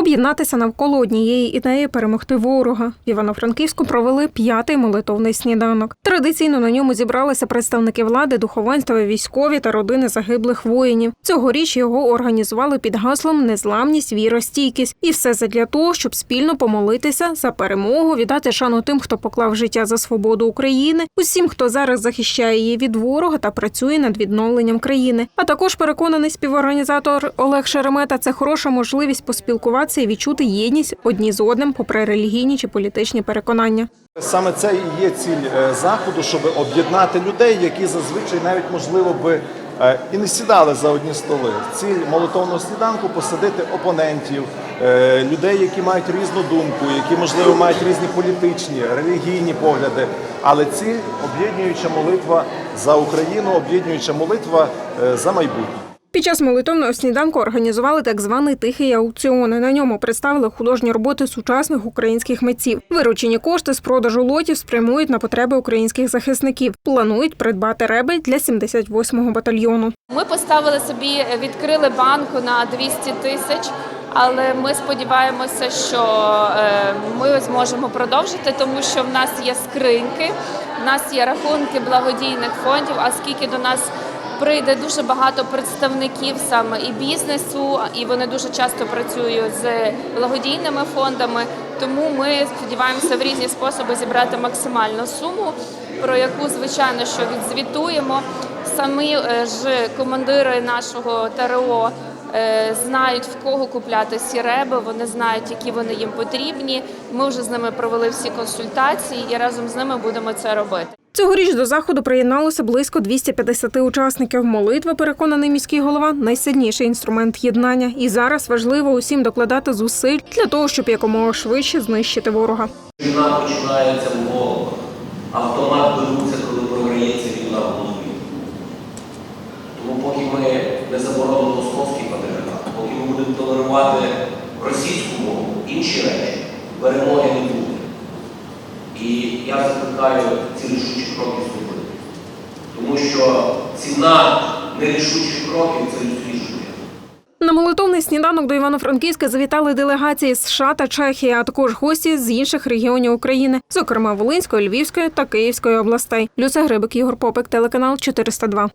об'єднатися навколо однієї ідеї перемогти ворога. В Івано-Франківську провели п'ятий молитовний сніданок. Традиційно на ньому зібралися представники влади, духовенства, військові та родини загиблих воїнів. Цьогоріч його організували під гаслом Незламність, віра, стійкість. І все задля того, щоб спільно помолитися за перемогу, віддати шану тим, хто поклав життя за свободу України, усім, хто зараз захищає її від ворога та працює над відновленням країни. А також переконаний співорганізатор Олег Шеремета, це хороша можливість поспілкуватися і відчути єдність одні з одним, попри релігійні чи політичні переконання. Саме це і є ціль е, заходу, щоб об'єднати людей, які зазвичай навіть можливо би е, і не сідали за одні столи. Ціль молитовного сніданку посадити опонентів, е, людей, які мають різну думку, які можливо мають різні політичні, релігійні погляди. Але ціль об'єднуюча молитва за Україну, об'єднуюча молитва за майбутнє. Під час молитовного сніданку організували так званий тихий аукціон. На ньому представили художні роботи сучасних українських митців. Виручені кошти з продажу лотів спрямують на потреби українських захисників. Планують придбати ребель для 78-го батальйону. Ми поставили собі, відкрили банку на 200 тисяч, але ми сподіваємося, що е, ми зможемо продовжити, тому що в нас є скриньки, в нас є рахунки благодійних фондів. А скільки до нас прийде дуже багато представників саме і бізнесу, і вони дуже часто працюють з благодійними фондами. Тому ми сподіваємося в різні способи зібрати максимальну суму, про яку звичайно що відзвітуємо. Самі е, ж командири нашого ТРО е, знають в кого купляти ці реби, вони знають, які вони їм потрібні. Ми вже з ними провели всі консультації і разом з ними будемо це робити. Цьогоріч до заходу приєдналося близько 250 учасників. Молитва, переконаний міський голова, найсильніший інструмент єднання. І зараз важливо усім докладати зусиль для того, щоб якомога швидше знищити ворога. Війна починається в головах. Автомат беруться, коли програється війна в голові. Тому поки ми не заборонимо московський патріархат, поки ми будемо толерувати російську мову, інші речі, перемоги не буде. І я закликаю ці рішучі кроки зробити. Тому що ціна нерішучих кроків це людські життя. На молитовний сніданок до Івано-Франківська завітали делегації з США та Чехії, а також гості з інших регіонів України, зокрема Волинської, Львівської та Київської областей. Люся Грибик, Ігор Попик, телеканал 402.